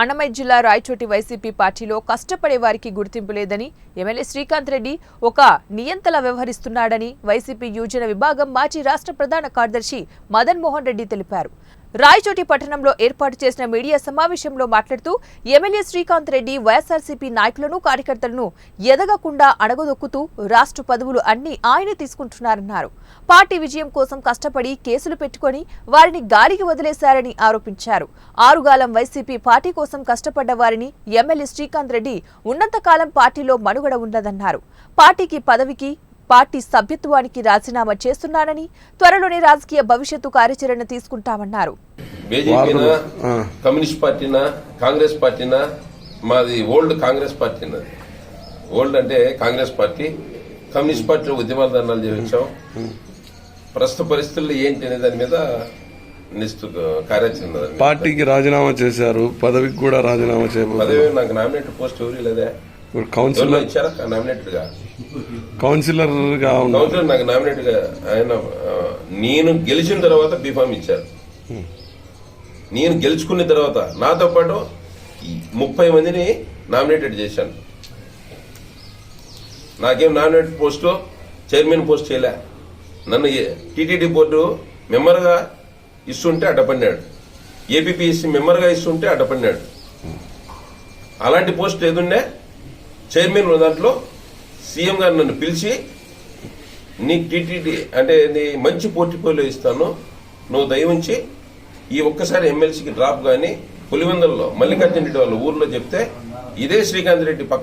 అన్నమయ్య జిల్లా రాయచోటి వైసీపీ పార్టీలో కష్టపడే వారికి గుర్తింపు లేదని ఎమ్మెల్యే శ్రీకాంత్ రెడ్డి ఒక నియంతలా వ్యవహరిస్తున్నాడని వైసీపీ యువజన విభాగం మాజీ రాష్ట్ర ప్రధాన కార్యదర్శి మదన్ మోహన్ రెడ్డి తెలిపారు. రాయచోటి పట్టణంలో ఏర్పాటు చేసిన మీడియా సమావేశంలో మాట్లాడుతూ ఎమ్మెల్యే శ్రీకాంత్ రెడ్డి వైఎస్ఆర్సీపీ నాయకులను కార్యకర్తలను ఎదగకుండా అడగదొక్కుతూ రాష్ట్ర పదవులు అన్ని ఆయనే తీసుకుంటున్నారన్నారు. పార్టీ విజయం కోసం కష్టపడి కేసులు పెట్టుకొని వారిని గాలికి వదిలేశారని ఆరోపించారు. ఆరుగాలం వైసీపీ పార్టీ కోసం కష్టపడ్డ వారిని ఎమ్మెల్యే శ్రీకాంత్ రెడ్డి ఉన్నంతకాలం పార్టీలో మనుగడ ఉండదన్నారు. పార్టీకి పదవికి పార్టీ సభ్యత్వానికి రాజీనామా చేస్తున్నానని త్వరలోనే రాజకీయ భవిష్యత్తు కార్యాచరణ తీసుకుంటామన్నారు. బీజేపీనా కమ్యూనిస్ట్ పార్టీనా కాంగ్రెస్ పార్టీనా మాది ఓల్డ్ కాంగ్రెస్ పార్టీ ఓల్డ్ అంటే కాంగ్రెస్ పార్టీ. కమ్యూనిస్ట్ పార్టీలో ఉద్యమాల ధర్నాలు చేయించాం. ప్రస్తుత పరిస్థితుల్లో ఏంటి అనే దాని మీద కార్యాచరణ. పార్టీకి రాజీనామా చేశారు పదవికి కూడా రాజీనామా చేయబోతున్నారు. పదవి నాకు నామినేటెడ్ పోస్ట్ ఎవరు లేదా. ఇప్పుడు కౌన్సిలర్ ఇచ్చారా? నామినేటెడ్గా కౌన్సిలర్గా కౌన్సిలర్ నాకు నామినేట్గా ఆయన నేను గెలిచిన తర్వాత బీఫామ్ ఇచ్చారు. నేను గెలుచుకున్న తర్వాత నాతో పాటు ముప్పై మందిని నామినేటెడ్ చేశాను. నాకేం నామినేటెడ్ పోస్టు చైర్మన్ పోస్ట్ చేయలే. నన్ను టీటీడీ బోర్డు మెంబర్గా ఇస్తుంటే అడ్డపడినాడు. ఏపీపీఎస్సీ మెంబర్గా ఇస్తుంటే అడ్డపడినాడు. అలాంటి పోస్ట్ ఏదుండే? చైర్మన్ ఉన్న దాంట్లో సీఎం గారు నన్ను పిలిచి నీకు టీటీడీ అంటే నీ మంచి పోర్టిఫోలియో ఇస్తాను నువ్వు దయవుంచి ఈ ఒక్కసారి ఎమ్మెల్సీకి డ్రాప్ కానీ పులివెందుల్లో మల్లికార్జున రెడ్డి వాళ్ళ ఊర్లో చెప్తే ఇదే శ్రీకాంత్ రెడ్డి పక్క